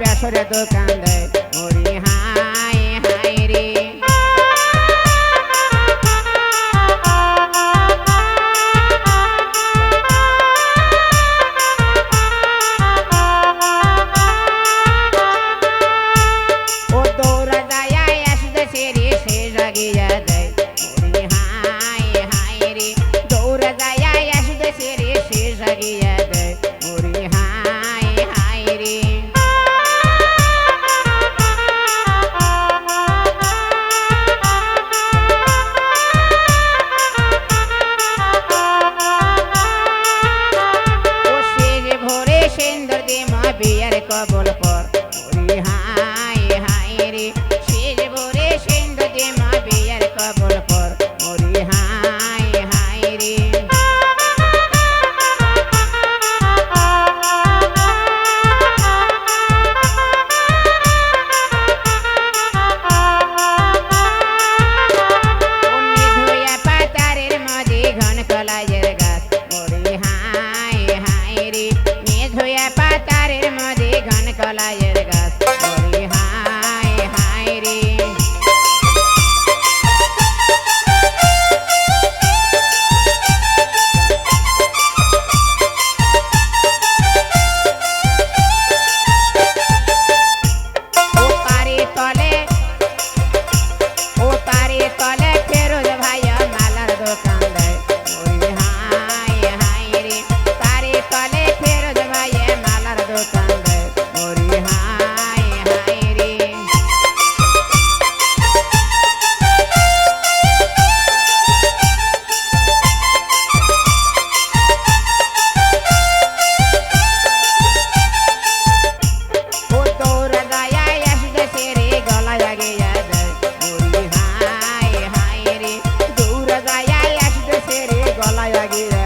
বেসরে দোকান দেয়। E já Maria, Maria, গলায় লাগিয়ে